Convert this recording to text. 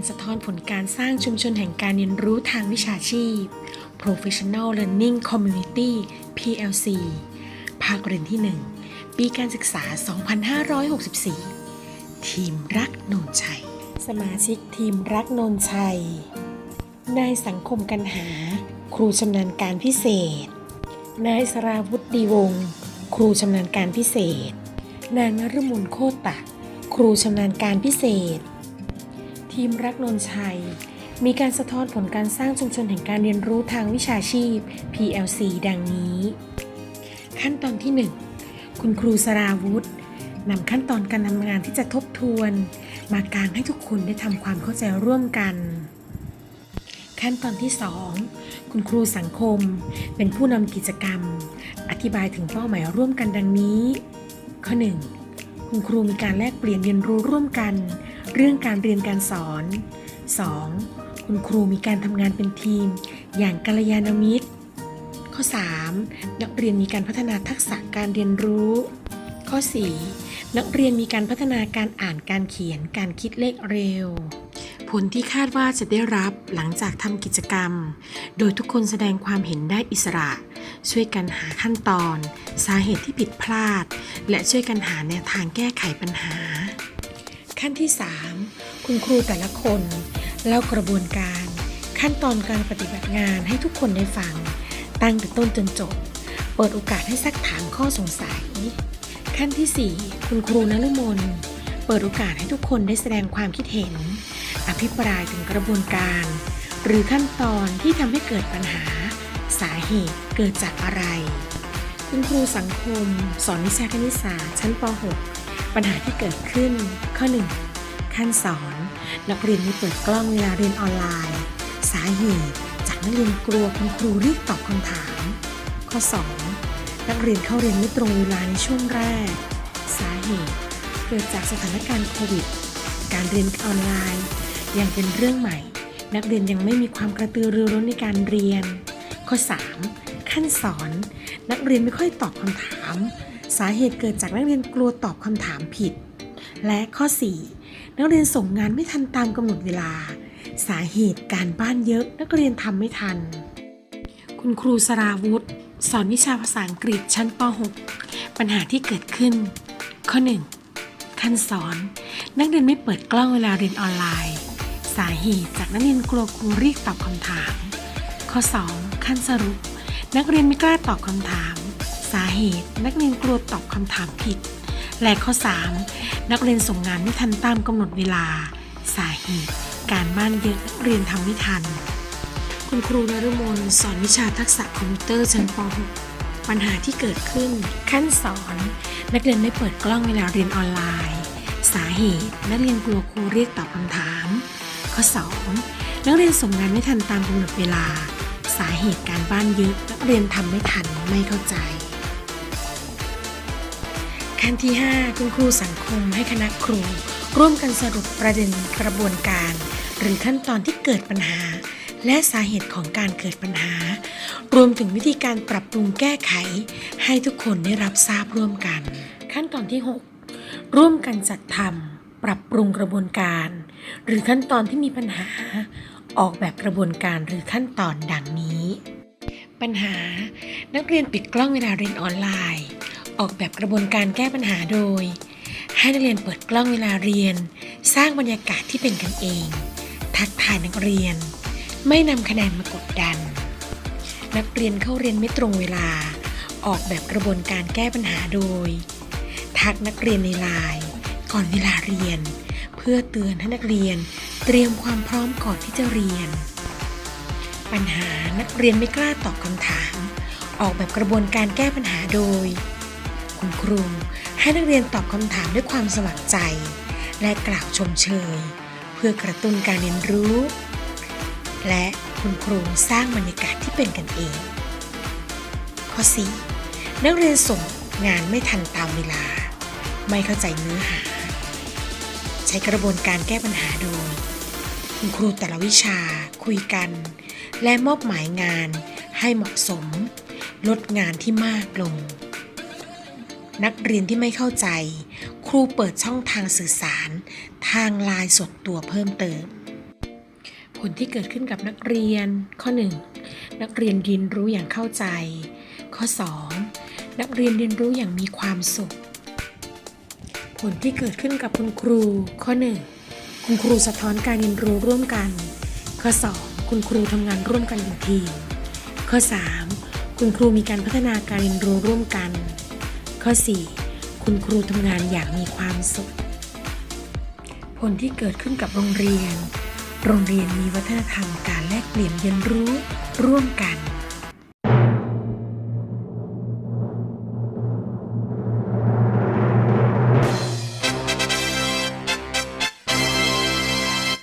การสะท้อนผลการสร้างชุมชนแห่งการเรียนรู้ทางวิชาชีพ Professional Learning Community PLC ภาคเรียนที่ 1 ปีการศึกษา 2564 ทีมรักนนชัย สมาชิกทีมรักนนชัย นายสังคมกันหา ครูชำนาญการพิเศษ นายสราวุฒิดีวง ครูชำนาญการพิเศษ นางนฤมลโคตตะ ครูชำนาญการพิเศษ ทีมรักนนชัย มีการสะท้อนผลการสร้างชุมชนแห่งการเรียนรู้ทางวิชาชีพ PLC ดังนี้ ขั้นตอนที่ 1 คุณครูสราวุธนำขั้นตอนการทำงานที่จะทบทวน มากางให้ทุกคนได้ทำความเข้าใจร่วมกัน ขั้นตอนที่ 2 คุณครูสังคม เป็นผู้นำกิจกรรม อธิบายถึงเป้าหมายร่วมกันดังนี้ ข้อ 1 คุณครูมีการแลกเปลี่ยนเรียนรู้ร่วมกัน เรื่องการเรียนการสอน 2. คุณครูมีการทำงานเป็นทีม อย่างกัลยาณมิตร ข้อ 3. นักเรียนมีการพัฒนาทักษะการเรียนรู้ ข้อ 4. นักเรียนมีการพัฒนาการอ่านการเขียนการคิดเลขเร็ว ผลที่คาดว่าจะได้รับหลังจากทำกิจกรรม โดยทุกคนแสดงความเห็นได้อิสระ ช่วยกันหาขั้นตอน สาเหตุที่ผิดพลาด และช่วยกันหาแนวทางแก้ไขปัญหา ขั้นที่ 3 คุณครูแต่ละคนเล่ากระบวนการ ขั้นตอนการปฏิบัติงานให้ทุกคนได้ฟัง ตั้งแต่ต้นจนจบ เปิดโอกาสให้ซักถามข้อสงสัย ขั้นที่ 4 คุณครูนฤมลเปิดโอกาสให้ทุกคนได้แสดงความคิดเห็น อภิปรายถึงกระบวนการ หรือขั้นตอนที่ทำให้เกิดปัญหา สาเหตุเกิดจากอะไร คุณครูสังคม สอนวิชาคณิตศาสตร์ชั้นป .6 ปัญหาที่เกิดขึ้น ข้อ 1 ขั้นสอน นักเรียนไม่เปิดกล้องเวลาเรียนออนไลน์ สาเหตุจากนักเรียนกลัวคุณครูรีบตอบคำถาม ข้อ 2 นักเรียนเข้าเรียนไม่ตรงเวลาในช่วงแรก สาเหตุเกิดจากสถานการณ์โควิด การเรียนออนไลน์ ยังเป็นเรื่องใหม่ นักเรียนยังไม่มีความกระตือรือร้นในการเรียน ข้อ 3 ขั้นสอน นักเรียนไม่ค่อยตอบคำถาม สาเหตุเกิดจากนักเรียนกลัวตอบคำถามผิด และข้อ 4 นักเรียนส่งงานไม่ทันตามกำหนดเวลา สาเหตุการบ้านเยอะนักเรียนทำไม่ทัน คุณครูสราวุธ สอนวิชาภาษาอังกฤษชั้นป .6 ปัญหาที่เกิดขึ้น ข้อ 1 ขั้นสอน นักเรียนไม่เปิดกล้องเวลาเรียนออนไลน์ สาเหตุจากนักเรียนกลัวครูเรียกตอบคำถาม ข้อ 2 ขั้นสรุป นักเรียนไม่กล้าตอบคำถาม สาเหตุ นักเรียนกลัวตอบคำถามผิด และข้อ 3 นักเรียนส่งงานไม่ทันตามกำหนดเวลา สาเหตุ การบ้านเยอะนักเรียนทำไม่ทัน คุณครูนฤมลสอนวิชาทักษะคอมพิวเตอร์ชั้นป .6 ปัญหาที่เกิดขึ้น ขั้นสอน นักเรียนไม่เปิดกล้องเวลาเรียนออนไลน์ สาเหตุ นักเรียนกลัวครูเรียกตอบคำถาม ข้อ 2 นักเรียนส่งงานไม่ทันตามกำหนดเวลาสาเหตุการบ้านเยอะนักเรียนทำไม่ทันไม่เข้าใจ ขั้นที่ 5 คุณครูสังคมให้คณะครู ร่วมกันสรุปประเด็นกระบวนการ หรือขั้นตอนที่เกิดปัญหา และสาเหตุของการเกิดปัญหา รวมถึงวิธีการปรับปรุงแก้ไข ให้ทุกคนได้รับทราบร่วมกัน ขั้นตอนที่ 6 ร่วมกันจัดทำปรับปรุงกระบวนการ หรือขั้นตอนที่มีปัญหา ออกแบบกระบวนการหรือขั้นตอนดังนี้ ปัญหา นักเรียนปิดกล้องเวลาเรียนออนไลน์ ออกแบบกระบวนการแก้ปัญหาโดย ให้นักเรียนเปิดกล้องเวลาเรียน สร้างบรรยากาศที่เป็นกันเอง ทักทายนักเรียน ไม่นำคะแนนมากดดัน นักเรียนเข้าเรียนไม่ตรงเวลา ออกแบบกระบวนการแก้ปัญหาโดย ทักนักเรียนในไลน์ก่อนเวลาเรียน เพื่อเตือนให้นักเรียน เตรียมความพร้อมก่อนที่จะเรียน ปัญหานักเรียนไม่กล้าตอบคำถาม ออกแบบกระบวนการแก้ปัญหาโดย คุณครู ให้นักเรียนตอบคำถามด้วยความสมัครใจ และกล่าวชมเชย เพื่อกระตุ้นการเรียนรู้ และคุณครูสร้างบรรยากาศที่เป็นกันเอง ข้อ 4 นักเรียนส่งงานไม่ทันตามเวลา ไม่เข้าใจเนื้อหา ใช้กระบวนการแก้ปัญหาโดย คุณครูแต่ละวิชาคุยกัน และมอบหมายงานให้เหมาะสม ลดงานที่มากลง นักเรียนที่ไม่เข้าใจ ครูเปิดช่องทางสื่อสาร ทางลน์ส่วนตัวเพิ่มเติม ผลที่เกิดขึ้นกับนักเรียน ข้อ 1 นักเรียนเรียนรู้อย่างเข้าใจ ข้อ 2 นักเรียนเรียนรู้อย่างมีความสุข ผลที่เกิดขึ้นกับคุณครู ข้อ 1 คุณครูสะท้อนการเรียนรู้ร่วมกัน ข้อ 2 คุณครูทำงานร่วมกันเป็นทีม ข้อ 3 คุณครูมีการพัฒนาการเรียนรู้ร่วมกัน ข้อ 4 คุณครูทำงานอย่างมีความสุข ผลที่เกิดขึ้นกับโรงเรียน โรงเรียนมีวัฒนธรรมการแลกเปลี่ยนเรียนรู้ร่วมกัน